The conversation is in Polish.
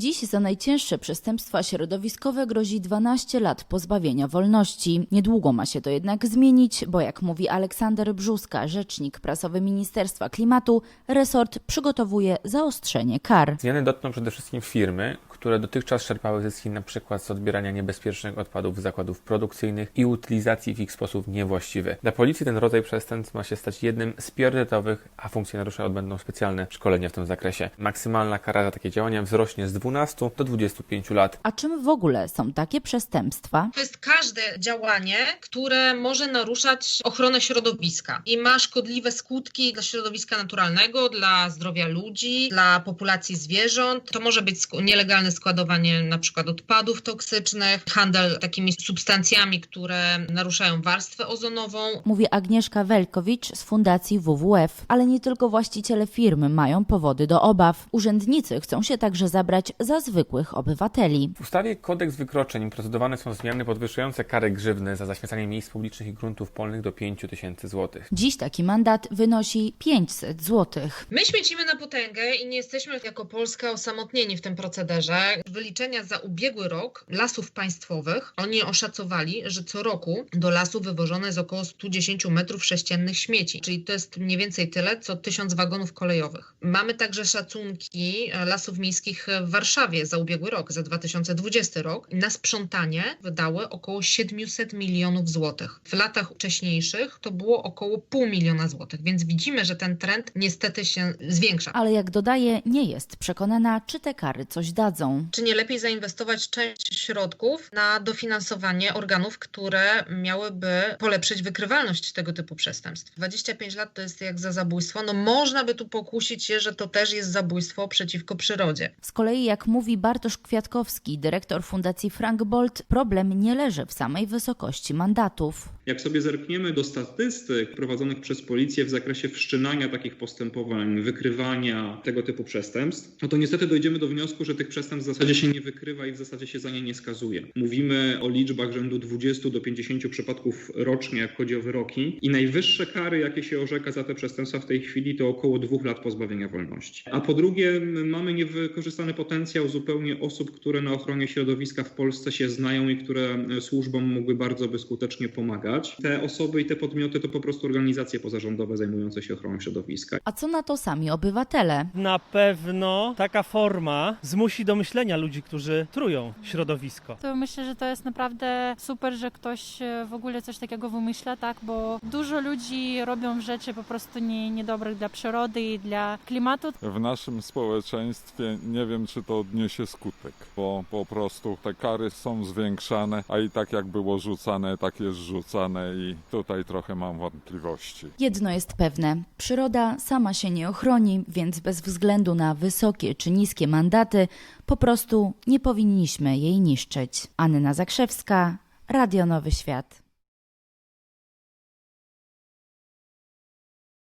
Dziś za najcięższe przestępstwa środowiskowe grozi 12 lat pozbawienia wolności. Niedługo ma się to jednak zmienić, bo jak mówi Aleksander Brzuska, rzecznik prasowy Ministerstwa Klimatu, resort przygotowuje zaostrzenie kar. Zmiany dotkną przede wszystkim firmy, które dotychczas czerpały zyski np. z odbierania niebezpiecznych odpadów z zakładów produkcyjnych i utylizacji w ich sposób niewłaściwy. Dla policji ten rodzaj przestępstw ma się stać jednym z priorytetowych, a funkcjonariusze odbędą specjalne szkolenia w tym zakresie. Maksymalna kara za takie działania wzrośnie z 12 do 25 lat. A czym w ogóle są takie przestępstwa? To jest każde działanie, które może naruszać ochronę środowiska i ma szkodliwe skutki dla środowiska naturalnego, dla zdrowia ludzi, dla populacji zwierząt. To może być nielegalne składowanie na przykład odpadów toksycznych, handel takimi substancjami, które naruszają warstwę ozonową. Mówi Agnieszka Welkowicz z Fundacji WWF. Ale nie tylko właściciele firmy mają powody do obaw. Urzędnicy chcą się także zabrać za zwykłych obywateli. W ustawie Kodeks Wykroczeń procedowane są zmiany podwyższające kary grzywny za zaśmiecanie miejsc publicznych i gruntów polnych do 5 tysięcy złotych. Dziś taki mandat wynosi 500 złotych. My śmiecimy na potęgę i nie jesteśmy jako Polska osamotnieni w tym procederze. Wyliczenia za ubiegły rok lasów państwowych, oni oszacowali, że co roku do lasu wywożone jest około 110 metrów sześciennych śmieci, czyli to jest mniej więcej tyle, co 1000 wagonów kolejowych. Mamy także szacunki e, lasów miejskich w Warszawie za ubiegły rok, za 2020 rok. Na sprzątanie wydały około 700 milionów złotych. W latach wcześniejszych to było około pół miliona złotych, więc widzimy, że ten trend niestety się zwiększa. Ale jak dodaje, nie jest przekonana, czy te kary coś dadzą. Czy nie lepiej zainwestować część środków na dofinansowanie organów, które miałyby polepszyć wykrywalność tego typu przestępstw? 25 lat to jest jak za zabójstwo. No można by tu pokusić się, że to też jest zabójstwo przeciwko przyrodzie. Z kolei, jak mówi Bartosz Kwiatkowski, dyrektor Fundacji Frank Bolt, problem nie leży w samej wysokości mandatów. Jak sobie zerkniemy do statystyk prowadzonych przez policję w zakresie wszczynania takich postępowań, wykrywania tego typu przestępstw, no to niestety dojdziemy do wniosku, że tych przestępstw w zasadzie się nie wykrywa i w zasadzie się za nie nie skazuje. Mówimy o liczbach rzędu 20 do 50 przypadków rocznie, jak chodzi o wyroki i najwyższe kary, jakie się orzeka za te przestępstwa w tej chwili, to około dwóch lat pozbawienia wolności. A po drugie, mamy niewykorzystany potencjał zupełnie osób, które na ochronie środowiska w Polsce się znają i które służbom mogły bardzo by skutecznie pomagać. Te osoby i te podmioty to po prostu organizacje pozarządowe zajmujące się ochroną środowiska. A co na to sami obywatele? Na pewno taka forma zmusi do myślenia ludzi, którzy trują środowisko. To myślę, że to jest naprawdę super, że ktoś e, w ogóle coś takiego wymyśla, tak, bo dużo ludzi robią rzeczy po prostu nie, niedobrych dla przyrody i dla klimatu. W naszym społeczeństwie nie wiem, czy to odniesie skutek, bo po prostu te kary są zwiększane, a i tak jak było rzucane, tak jest rzucane i tutaj trochę mam wątpliwości. Jedno jest pewne: przyroda sama się nie ochroni, więc bez względu na wysokie czy niskie mandaty, po prostu nie powinniśmy jej niszczyć. Anna Zakrzewska, Radio Nowy Świat.